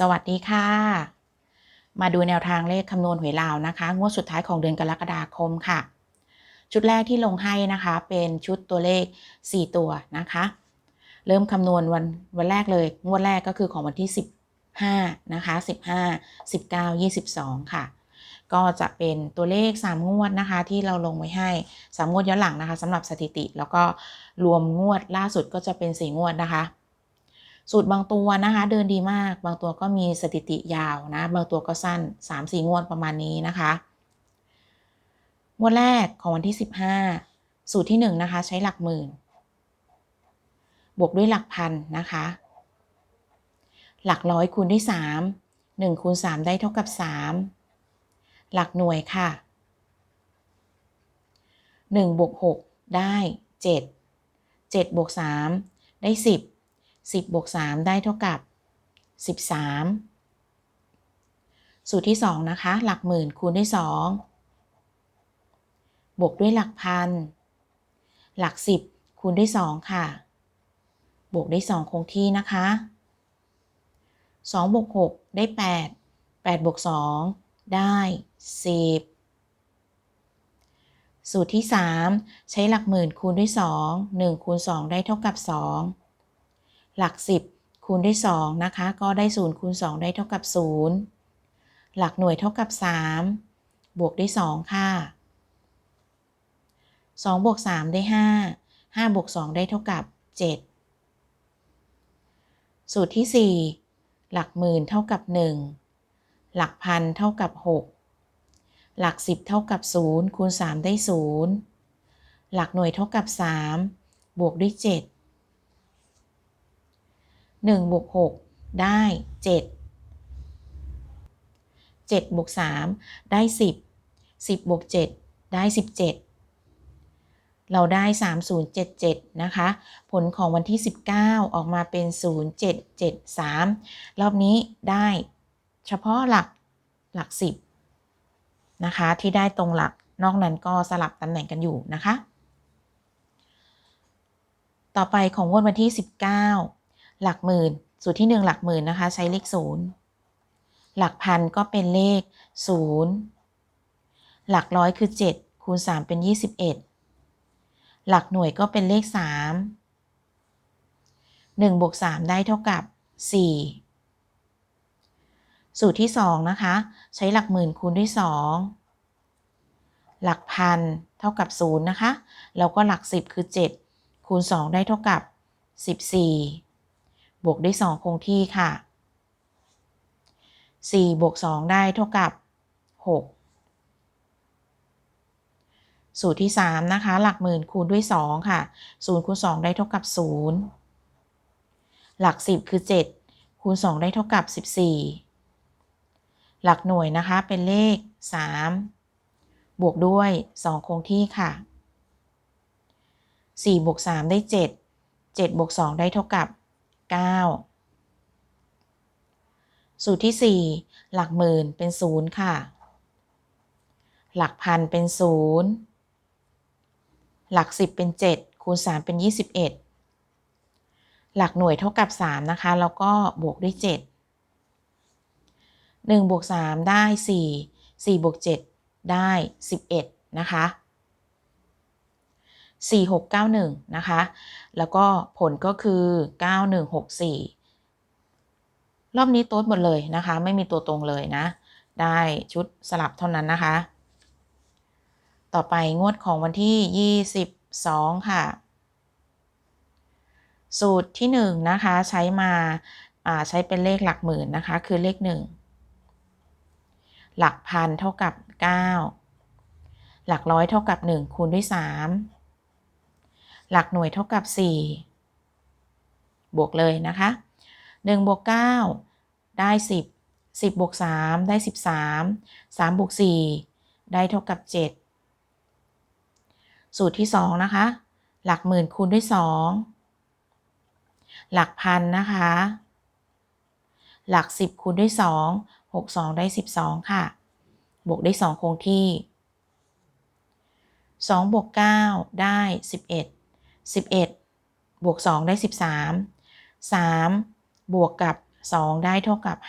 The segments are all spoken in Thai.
สวัสดีค่ะ มาดูแนวทางเลขคำนวณหวยลาวนะคะ งวดสุดท้ายของเดือนกรกฎาคมค่ะ ชุดแรกที่ลงให้นะคะ เป็นชุดตัวเลข 4 ตัวนะคะ เริ่มคำนวณวันวันแรกเลย งวดแรกก็คือของวันที่ 15 นะคะ 15 19 22 ค่ะ ก็จะเป็นตัวเลข 3 งวดนะคะ ที่เราลงไว้ให้ 3 งวดย้อนหลังนะคะสำหรับสถิติ แล้วก็รวมงวดล่าสุดก็จะเป็น 4 งวดนะคะ สูตรบางตัวนะคะ เดินดีมาก บางตัวก็มีสถิติยาวนะ บางตัวก็สั้น 3-4 งวดประมาณนี้นะคะงวดแรกของวันที่ 15 สูตรที่ 1 นะคะ ใช้หลักหมื่น บวกด้วยหลักพันนะคะ หลักร้อยคูณด้วย 3 1คูณ3ได้เท่ากับ 3 หลักหน่วยค่ะ 1บวก6ได้ 7 7บวก3ได้ 10 10บวก3ได้เท่ากับ 13 สูตรที่ 2 นะคะ หลักหมื่นคูณด้วย 2 บวกด้วยหลักพัน หลัก 10 คูณด้วย 2 ค่ะ บวกได้2คงที่นะคะ 2 บวก 6 ได้ 8 8บวก2ได้ 10 สูตรที่ 3 ใช้หลักหมื่นคูณด้วย 2 1คูณ2 ได้เท่ากับ 2 หลัก 10 คูณด้วย2นะคะ ก็ได้0คูณ2ได้เท่ากับ 0 หลักหน่วยเท่ากับ 3 บวกด้วย 2 ค่ะ 2 บวก 3 ได้ 5 5 บวก 2 ได้เท่ากับ 7 สูตรที่ 4 หลักหมื่นเท่ากับ 1 หลักพันเท่ากับ 6 หลัก 10 เท่ากับ 0 คูณ 3 ได้ 0 หลักหน่วยเท่ากับ 3 บวกด้วย 7 1บวก6ได้ 7 7บวก3ได้ 10 10บวก7ได้ 17 เราได้ 3077 นะคะ ผลของวันที่ 19 ออกมาเป็น 0773 รอบนี้ได้เฉพาะหลักหลัก 10 นะคะ ที่ได้ตรงหลักนอกนั้นก็สลับตำแหน่งกันอยู่นะคะ ต่อไปของงวดวันที่ 19 หลักหมื่น สูตรที่ 1 หลักหมื่นนะคะ ใช้เลข 0 หลักพันก็เป็นเลข 0 หลักร้อยคือ 7 คูณ 3 เป็น 21 หลักหน่วยก็เป็นเลข 3 1บวก3ได้เท่ากับ 4 สูตรที่ 2 นะคะ ใช้หลักหมื่นคูณด้วย 2 หลักพันเท่ากับ 0 นะคะ แล้วก็หลัก 10 คือ 7 คูณ 2 ได้เท่ากับ 14 บวกด้วย 2 คงที่ค่ะ 4 บวก 2 ได้เท่ากับ 6 สูตรที่ 3 นะคะ หลักหมื่นคูณด้วย 2 ค่ะ 0คูณ2 ได้เท่ากับ 0 หลัก 10 คือ 7 คูณ 2 ได้เท่ากับ 14 หลักหน่วยนะคะเป็นเลข 3 บวกด้วย 2 คงที่ค่ะ4บวก3ได้ 7 7บวก2ได้เท่ากับ 9 สูตรที่ 4 หลักหมื่นเป็น0ค่ะ หลักพันเป็น0หลัก 10 เป็น 7 คูณ 3 เป็น 21 หลักหน่วยเท่ากับ 3 นะคะ แล้วก็บวกด้วย 7 1บวก3ได้ 4 4บวก7ได้ 11 นะคะ 4 6 9 1 นะคะ แล้วก็ผลก็คือ 9164 รอบนี้โต๊ดหมดเลยนะคะ ไม่มีตัวตรงเลยนะ ได้ชุดสลับเท่านั้นนะคะ ต่อไปงวดของวันที่ 22 ค่ะ สูตรที่ 1 นะคะ ใช้มาใช้เป็นเลขหลักหมื่นนะคะ คือเลข 1 หลักพันเท่ากับ 9 หลักร้อยเท่ากับ 1 คูณด้วย 3 หลักหน่วยเท่ากับ 4 บวกเลยนะคะ1บวก9ได้ 10 10บวก3ได้ 13 3บวก4ได้เท่ากับ 7 สูตรที่ 2 นะคะ หลักหมื่นคูณด้วย 2 หลักพันนะคะ หลัก 10 คูณด้วย 2 6 2 ได้ 12 ค่ะ บวกได้ 2 คงที่2บวก9ได้ 11 11 บวก 2 ได้ 13 3 บวกกับ 2 ได้เท่ากับ 5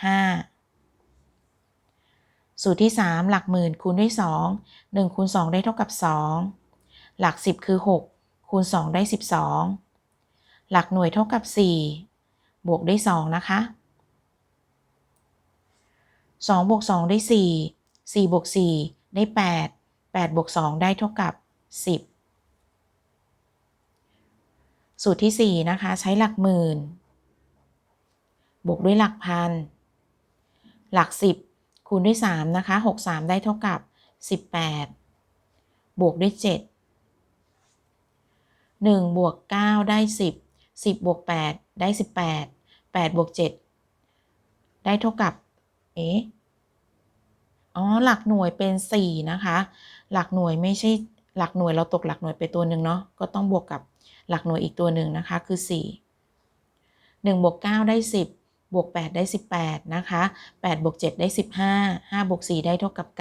สูตรที่ 3 หลักหมื่นคูณด้วย 2 1คูณ2 ได้เท่ากับ 2 หลัก 10 คือ 6 คูณ 2 ได้ 12 หลักหน่วยเท่ากับ 4 บวกได้ 2 นะคะ2บวก2ได้ 4 4บวก4ได้ 8 8บวก2ได้เท่ากับ 10 สูตรที่ 4 นะคะ ใช้หลักหมื่น บวกด้วยหลักพัน หลัก 10 คูณด้วย 3 นะคะ 6 3 ได้เท่ากับ 18 บวกด้วย 7 1 บวก 9 ได้ 10 10 บวก 8 ได้ 18 8 บวก 7 ได้เท่ากับ เอ๊ะ อ๋อ หลักหน่วยเป็น 4 นะคะ หลักหน่วยไม่ใช่หลักหน่วยเราตกหลักหน่วยไปตัวหนึ่งเนาะ ก็ต้องบวกกับ หลักหน่วยอีกตัวหนึ่งนะคะคือ 4 1บวก9ได้ 10บวก 8 ได้ 18 นะคะ8บวก 7 ได้ 15 5บวก 4 ได้เท่ากับ 9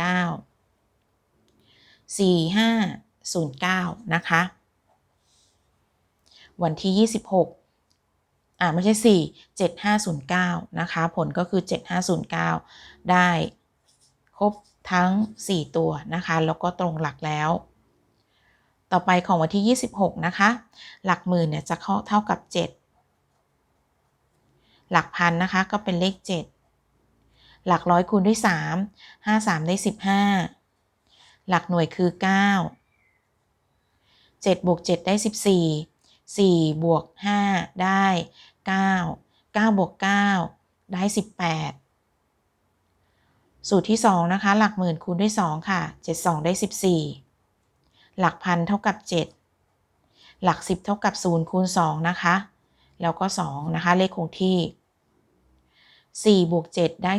4 5 0 9 นะคะ วันที่ 26 อ่า ไม่ใช่ 4 7509 นะคะ ผลก็คือ 7509 ได้ครบทั้ง 4 ตัวนะคะ แล้วก็ตรงหลักแล้ว ต่อไปของวันที่ 26 นะคะ หลักหมื่นเนี่ยจะเท่ากับ 7 หลักพันนะคะก็เป็นเลข 7 หลักร้อยคูณด้วย 3 5 3 ได้ 15 หลักหน่วยคือ 9 7บวก7ได้ 14 4 บวก 5 ได้ 9 9 บวก 9 ได้ 18สูตรที่ 2 นะคะ หลักหมื่นคูณด้วย 2 ค่ะ 7 2 ได้ 14 หลักพันเท่ากับ 7 หลัก 10 เท่ากับ 0 คูณ 2 นะคะ แล้วก็ 2 นะคะ เลขคงที่ 4 บวก 7 ได้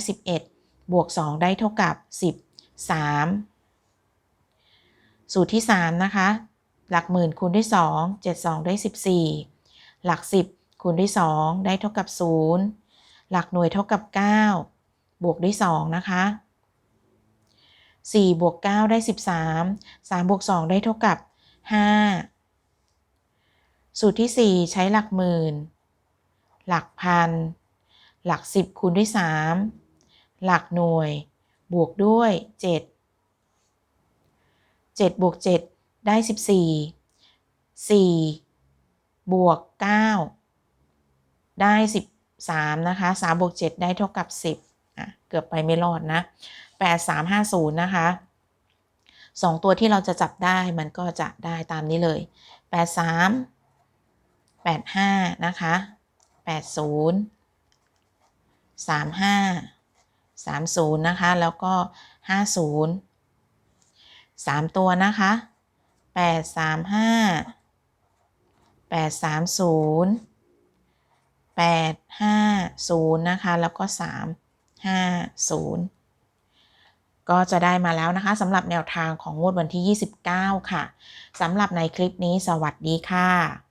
11 บวก 2 ได้เท่ากับ 10 3 สูตรที่ 3 นะคะ หลักหมื่นคูณด้วย 2 7 2 ได้ 14 หลัก 10 คูณด้วย 2 ได้เท่ากับ 0 หลักหน่วยเท่ากับ 9 บวกด้วย 2 นะคะ 4บวก9ได้ 13 3บวก2ได้เท่ากับ 5 สูตรที่ 4 ใช้หลักหมื่น หลักพัน หลัก 10คูณด้วย 3 หลักหน่วย บวกด้วย 7 7บวก7ได้ 14 4 บวก 9 ได้ 13 นะคะ3บวก7ได้เท่ากับ 10อะเกือบไปไม่รอดนะ 8 3 5 0 นะคะ2ตัวที่เราจะจับได้มันก็จะได้ตามนี้เลย 8 3 8 5 นะคะ 8 0 3 5 3 0 นะคะ แล้วก็ 50 3 ตัวนะคะ 8 3 5 8 3 0 8 5 0 นะคะ แล้วก็ 3 5 0 ก็จะได้มาแล้วนะคะสำหรับแนวทางของงวดวันที่ 29 ค่ะสำหรับในคลิปนี้สวัสดีค่ะ